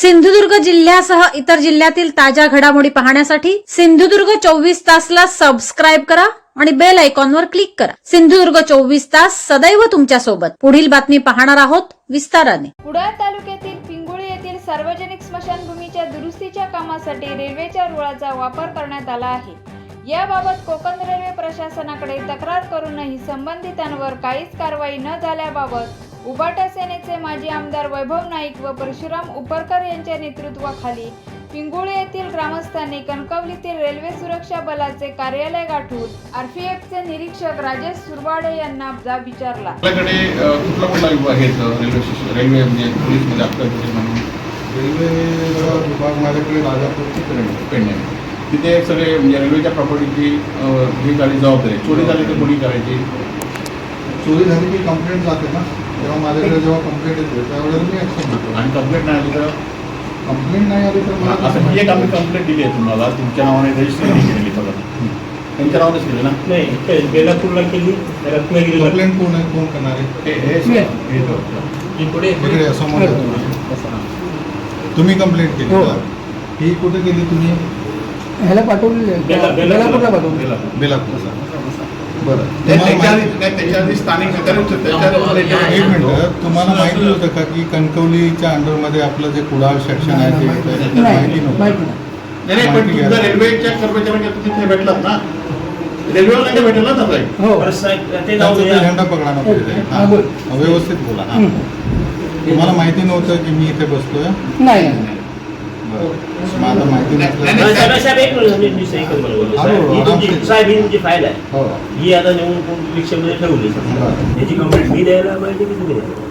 सिंधुदुर्ग जिल्ह्यासह इतर जिल्ह्यातील ताज्या घडामोडी पाहण्यासाठी सिंधुदुर्ग चोवीस तासला सबस्क्राईब करा आणि बेल आयकॉनवर क्लिक करा. सिंधुदुर्ग चोवीस तास सदैव तुमच्यासोबत. पुढील बातमी पाहणार आहोत विस्ताराने. कुडाळ तालुक्यातील पिंगुळी येथील सार्वजनिक स्मशानभूमीच्या दुरुस्तीच्या कामासाठी रेल्वेच्या रुळाचा वापर करण्यात आला आहे. याबाबत कोकण रेल्वे प्रशासनाकडे तक्रार करूनही संबंधितांवर काहीच कारवाई न झाल्याबाबत उबाटा सेनेचे माजी आमदार वैभव नाईक व परशुराम उपरकर यांच्या नेतृत्वाखाली पिंगुळे येथील ग्रामस्थांनी कणकवलीतील रेल्वे सुरक्षा बलाचे कार्यालय गाठून आरपीएफचे निरीक्षक राजेश सुरवाडे यांना जाब विचारला. आपल्याकडे कुठला कुठला विभाग आहेत अ, रेल्वे स्टेशन रेल्वे म्हणजे पोलीसमध्ये आपल्याकडे म्हणून? रेल्वेचा विभाग माझ्याकडे राजापूरची पेंड पेंड तिथे सगळे म्हणजे रेल्वेच्या प्रॉपर्टीची ही झाली जबाबदारी. आहे. चोरी झाली तर कोणी करायची? चोरी झाली की कंप्लेंट जाते ना? तेव्हा माझ्याकडे जेव्हा कंप्लेंट येते त्यावेळेला मी ॲक्शन घेतो. आणि कंप्लेंट नाही आली तर? कंप्लेंट नाही आली तर मला असं ही एक आम्ही कंप्लेंट दिली आहे तुम्हाला तुमच्या नावाने रजिस्टर नाही केलेली फक्त त्यांच्या नावानेच केली ना? नाही बेलापूरला केली रत्नागिरीला. कंप्लेंट कोण आहे? कोण करणार? आहे हे हे हे तो. ही पुढे इकडे समोर तुम्ही. कंप्लेंट केली का? ही कुठे केली तुम्ही? ह्याला पाठवलेले आहे. बेला- बेलापूरला पाठवले बेलापूर. नाही, तुम्हाला त्याच्या आधी माहिती- होतं का की कणकवलीच्या अंडरमध्ये आपलं जे कुडाळ सेक्शन आहे ते माहिती नव्हतं. रेल्वेच्या कर्मचाऱ्यांच्या तुम्ही तिथे भेटलात ना? नाही भेटला ना हो. झेंडा व्यवस्थित बोला. तुम्हाला माहिती नव्हतं की मी इथे बसतोय? नाही. नाही. बरं. मग आता माहिती नाही, नसलं नाही, साहेब, साहेब, एक मिनिट, मी- मी सही करतो बरोबर. हा, साहेब, बरोबर, ही तुमची- आरामशीर. साहेब, ही तुमची फाईल आहे. हो. ही आता नेऊन रिक्षामध्ये ठेवली समजा. बरं. याची कंप्लेंट मी द्यायला पाहिजे की तुम्ही द्यायला?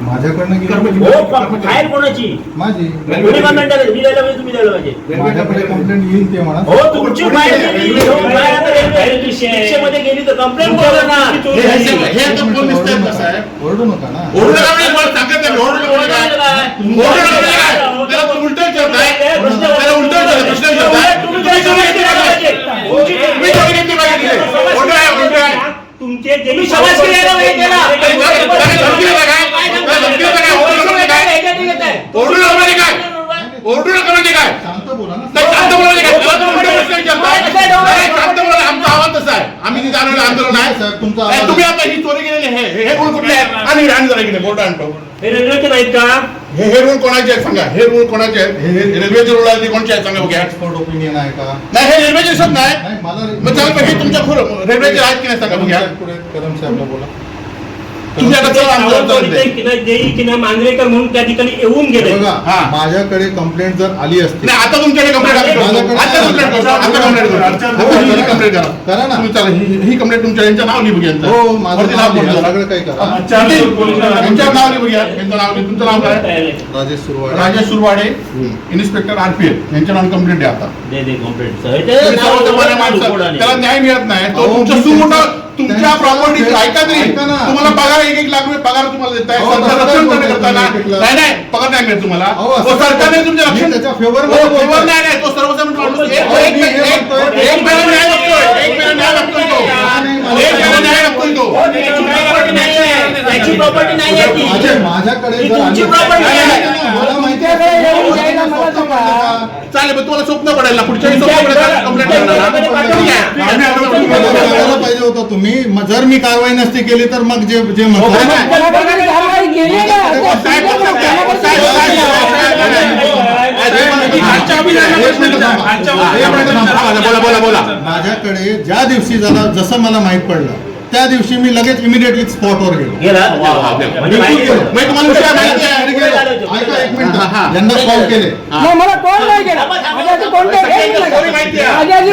माझ्याकडनं गेली हो फाईल कोणाची? माझी. कोणी कंप्लेंट द्यायला मी द्यायला पाहिजे तुम्ही द्यायला पाहिजे. माझ्याकडे कंप्लेंट येईल ते म्हणा. हो तुमची फाईल. हो, रिक्षामध्ये गेली तर कंप्लेंट ना हे- हे- हे साहेब? ओरडू नका. ना ओरडू नका. ओरडू नका म्हणजे काय? ओरडू नका म्हणजे काय? त्याला तुम्ही उलटं विचारताय. त्याला उलटं विचारताय, प्रश्न विचारताय. तुम्ही तुम्ही चोरी घेतली पाहिजे. तुमची- तुम्ही चोरी घेतली पाहिजे. उलटं आहे, उलटं आहे. पाहिजे त्याला. ओरडू नका म्हणजे काय? ओरडू नका म्हणजे काय? म्हणजे? शांत बोला ना नाही, शांत बोला म्हणजे काय? तुम्ही उलटं प्रश्न विचारताय. नाही, शांत बोला, आमचा आवाज तसा आहे. आम्ही तिथे आलेलो आंदोलन आहे. नाही, तुम्ही आता ही चोरी केलेली आहे हे- हे कुठले आहेत आणि आणि जरा इकडे बोर्ड आणतो हे रेल्वेचे नाहीत का हे हे रूल कोणाचे आहेत? सांगा. हे रूल कोणाचे आहेत? हे हे रेल्वेचे रूल आहेत कोणचे आहेत सांगा बघ्या. एक्सपर्ट ओपिनियन आहे का? नाही हे रेल्वेचे दिसत नाही. मला मग हे तुमच्या खुर रेल्वेचे आहेत की नाही? सांगा बघ्या. कदम साहेबला बोला. तुम्ही आता चला आमचं सावंतवाडीचे आंदोलन आहे. किंवा जेई किंवा मांजरेकर म्हणून त्या ठिकाणी येऊन गेले. बघा हा. माझ्याकडे कंप्लेंट जर आली असती. नाही आता तुमच्याकडे कंप्लेंट आता माझ्याकडे- कंप्लेंट करतो आता कंप्लेंट करतो ही कंप्लेंट करा. करा ना. तुम्ही चला ही ही कंप्लेंट तुमच्या यांच्या नाव लिहू घ्या यांचं. हो माझं वरती नाव. लिहा, सगळं काही करा. यांच्या नाव लिहू घ्या. यांचं नाव लिहू तुमचं नाव काय? राजेश सुरवाडे. राजेश सुरवाडे इन्स्पेक्टर आरपीएफ यांच्या नाव कंप्लेंट द्या आता. दे दे कंप्लेंट तुम्ही सर्वसामान्य माणसं, त्याला न्याय मिळत नाही. तो अहो, तुमचं मी सुमोठा तुमच्या त्यांचं- प्रॉपर्टी ऐका तरी. तुम्हाला पगार एक एक लाख रुपये पगार तुम्हाला देत आहे रक्षण करताना? नाही नाही. पगार नाही मिळत तुम्हाला. हो, सरकारने बोलतो? तुमचे मी रक्षण त्याच्या favor हो. नाही नाही. तो सर्वसामान्य माणूस एक- महिना न्याय महिना न्याय तो. महिना न्याय तो. माझ्याकडे चालेल पण तुम्हाला स्वप्न पडेल ना पुढच्या वेळी स्वप्न करणार ना. करायला पाहिजे होतं तुम्ही जर मी कारवाई नसती केली तर मग जे जे ना, माझ्याकडे ज्या दिवशी झाला जसं मला माहीत पडलं त्या दिवशी मी लगेच इमिडिएटली स्पॉटवर गेलो गेला वा, वा, गेला. म्हणजे बिलकुल गेलो. तुम्हाला विषय माहिती आहे. आणि गेलो. ऐका एक मिनिट. यांना कॉल केले नाही मला कोण नाही केला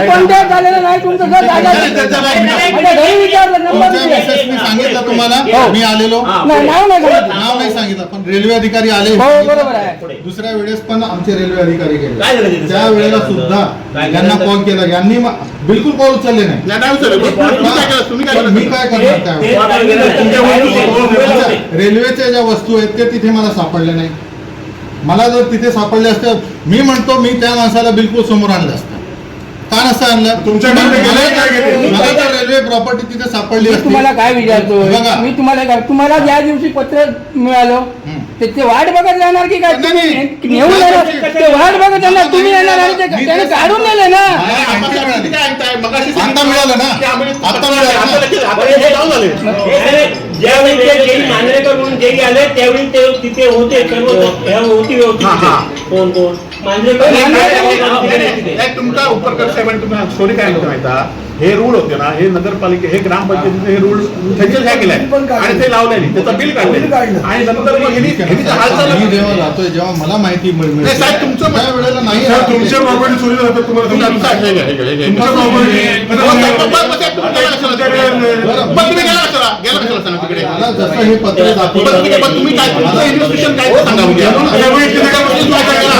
कोणत्या झालेलं नाही तुमचं घर जागा नाही, त्याचं नाही. माझ्या घरी विचारलं नंबर तुमच्या दिले. मेसेज मी सांगितलं तुम्हाला. मी आलेलो. नाही नाव नाही सांगितलं. नाव नाही सांगितलं पण रेल्वे अधिकारी आले हो बरोबर आहे पुढे. दुसऱ्या वेळेस पण आमचे रेल्वे अधिकारी गेले काय झालं तिथे? त्या वेळेला सुद्धा काय यांना? कॉल केला यांनी म- बिलकुल कॉल उचलले नाही. मी? काय ते- करणार रेल्वेच्या ज्या वस्तू आहेत ते तिथे मला सापडले नाही. मला जर तिथे सापडले असते मी म्हणतो मी त्या माणसाला बिलकुल समोर आणलं असतं. का नसतं आणलं तुमच्याकडे ते गेले काय गेले? मला तर रेल्वे प्रॉपर्टी तिथे सापडली मी असती. तुम्हाला काय विचारतो बघा. मी तुम्हाला काय तुम्हाला ज्या दिवशी पत्र मिळालं हम्म. ते ते वाट बघत जाणार की काय नाही, तुम्ही नाही. नेऊन येणार ते वाट बघत जाणार तुम्ही येणार आणि ते मी त्याने काढून. नेले ना नाही, आता मिळालं ना? आता मिळालं ना? हे. हे सगळे ज्यावेळी ते जेई मांजरेकर म्हणून जेई आले त्यावेळी ते तिथे होते सर्व ह्या होती व्यवस्थित हा, हा. तिथे. कोण कोण नाही, तुमचा साहेबांनी तुम्ही स्टोरी काय माहिती? हे रूल होते ना हे नगरपालिके हे ग्रामपंचायतीचे हे रूल त्यांचे काय केलंय आणि ते लावले नाही त्याचं बिल काढले आणि नंतर मी जेव्हा जातोय जेव्हा मला माहिती मिळते, साहेब, तुमचं- त्या वेळेला नाही तुमच्या प्रॉपर्टी चोरी झाली तुम्हाला हे हे हे तुम्ही हे काय इन्व्हेस्टिगेशन काय सांगा म्हणजे. त्यामुळे इथे नका बसून काय करा.